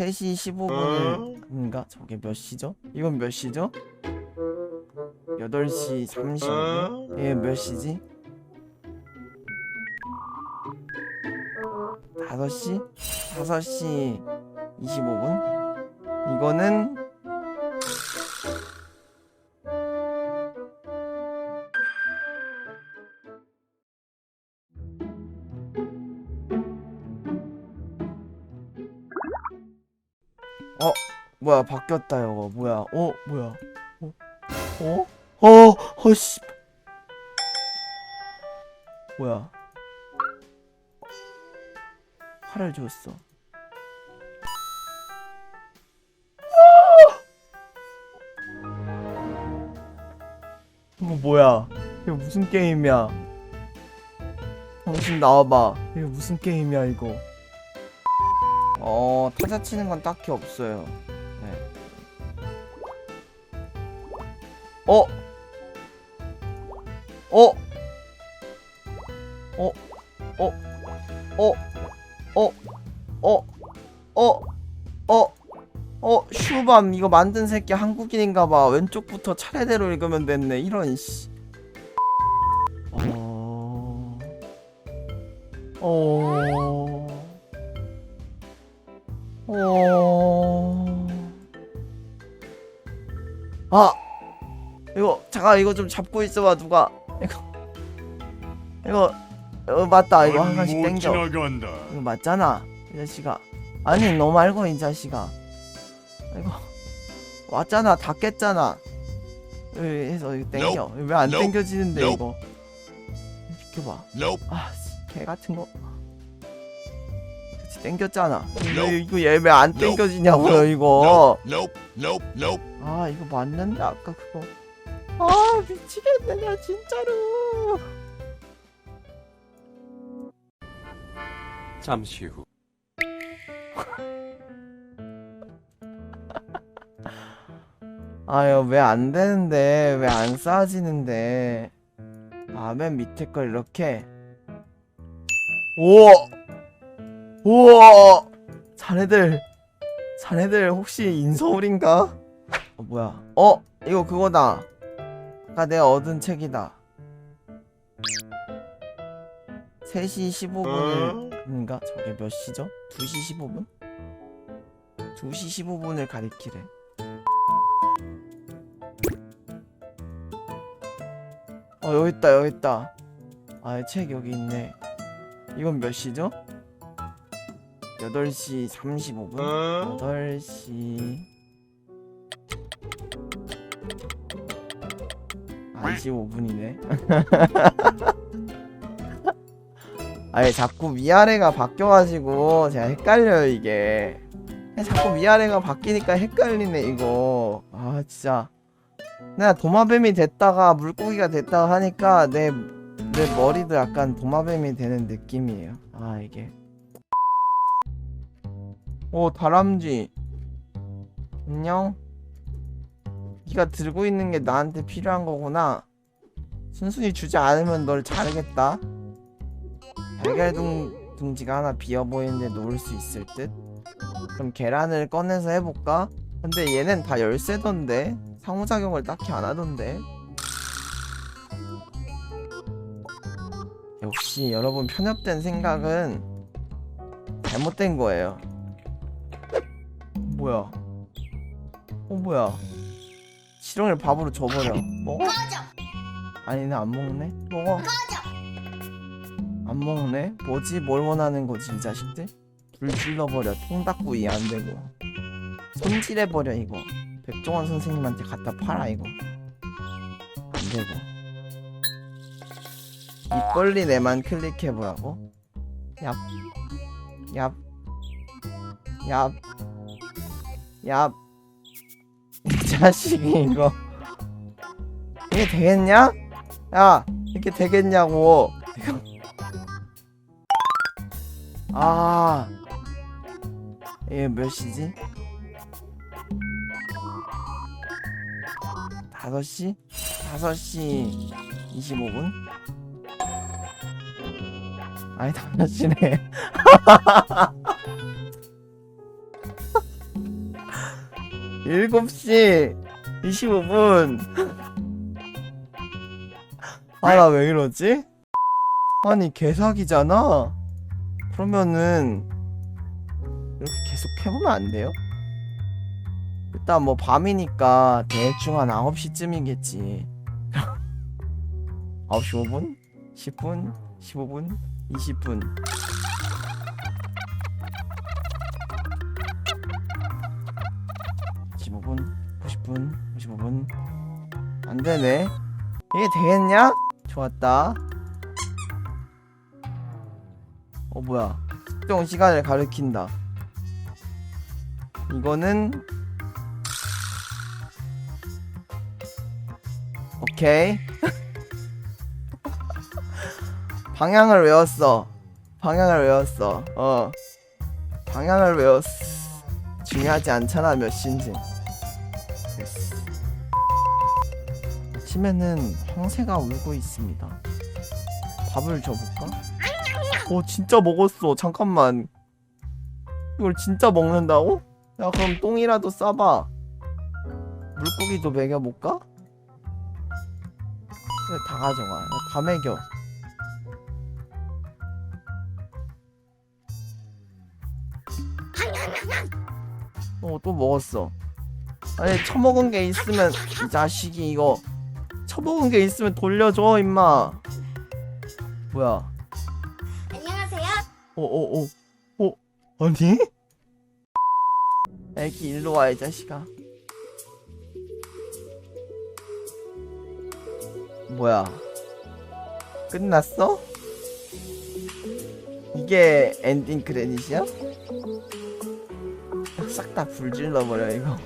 3시 15분인가? 저게 몇 시죠? 이건 몇 시죠? 8시 35분? 이게 몇 시지? 5시? 5시 25분? 이거는 어 뭐야 바뀌었다 이거. 뭐야. 어 뭐야. 어? 어? 어? 어씨. 뭐야. 활을 줬어. 이거 뭐야? 이거 무슨 게임이야? 정신 나와봐. 이거 무슨 게임이야 이거 어 타자 치는 건 딱히 없어요 네. 어? 어? 어? 어? 어? 어? 어? 어? 어? 어? 슈밤 이거 만든 새끼 한국인인가봐 왼쪽부터 차례대로 읽으면 됐네 이런 씨 어... 어... 어... 아! 이거 잠깐 이거 좀 잡고 있어봐 누가. 이거. 이거 어, 맞다 이거 한 칸씩 못 땡겨. 이거 맞잖아 이 자식아. 아니 너 말고 이 자식아. 이거 왔잖아 다 깼잖아. 해서 이거 땡겨. 왜 안. 땡겨지는데. 이거? 비켜봐. 아개 같은 거 그치 땡겼잖아 Nope. 왜 이거 얘왜 안. 땡겨지냐고요 Nope. 이거 Nope. Nope. Nope. 아 이거 맞는데 아까 그거 아 미치겠네 나 진짜로 잠시 후 아유 왜 안 되는데 왜 안 쌓아지는데 아맨 밑에 걸 이렇게 우와 우와 자네들 자네들 혹시 인서울인가? 어 뭐야 어 이거 그거다 아까 내가 얻은 책이다 3시 15분을 인가 저게 몇 시죠? 2시 15분? 2시 15분을 가리키래 어 여기 있다 여기 있다 아책 여기 있네 이건 몇 시죠? 8시 35분? 8시. 아 25분이네. 아니 자꾸 위아래가 바뀌어가지고 제가 헷갈려요 이게. 자꾸 위아래가 바뀌니까 헷갈리네 이거. 아 진짜. 내가 도마뱀이 됐다가 물고기가 됐다가 하니까 내, 내 머리도 약간 도마뱀이 되는 느낌이에요. 아 이게 오 다람쥐. 안녕. 네가 들고 있는 게 나한테 필요한 거구나. 순순히 주지 않으면 널 자르겠다. 달걀 둥지가 하나 비어 보이는데 놓을 수 있을 듯? 그럼 계란을 꺼내서 해볼까? 근데 얘는 다 열쇠던데. 상호작용을 딱히 안 하던데. 역시 여러분 편협된 생각은 잘못된 거예요 뭐야? 어 뭐야? 실용을 밥으로 줘버려. 먹어? 아니 나 안 먹네? 먹어. 안 먹네? 뭐지? 뭘 원하는 거지 이 자식들? 불 질러버려. 통 닫고 이해 안 되고. 손질해버려 이거. 백종원 선생님한테 갖다 팔아 이거. 안 되고. 입벌린 애만 클릭해보라고? 얍. 얍, 얍, 얍. 이 자식이 이거 이게 되겠냐? 야, 이게 되겠냐고. 이거. 아, 이게 몇 시지? 5시? 5시 25분? 아니 5시네 7시 25분. 아, 나 왜 이러지? 아니, 개사기잖아? 그러면은, 이렇게 계속 해보면 안 돼요? 일단 뭐 밤이니까 대충 한 9시쯤이겠지. 9시 5분? 10분? 15분? 20분. 십오 분 50분, 55분. 안 되네. 이게 되겠냐? 좋았다. 어, 뭐야. 특정 시간을 가리킨다. 이거는 오케이. 방향을 외웠어. 방향을 외웠어. 어. 방향을 외웠어. 중요하지 않잖아 몇. 됐어. 아침에는 황새가 울고 있습니다. 밥을 줘볼까? 오 진짜 먹었어. 잠깐만. 이걸 진짜 먹는다고? 야 그럼 똥이라도 싸봐. 물고기도 먹여볼까? 다 가져가. 나다 먹여. 어, 또 먹었어. 아니, 처먹은 게 있으면, 이 자식이 이거. 처먹은 게 있으면 돌려줘, 임마. 뭐야. 안녕하세요. 어, 어, 어. 어, 아니? 애기, 일로 와, 이 자식아. 뭐야. 끝났어? 이게 엔딩 크레딧이야? 싹 다 불질러버려, 이거.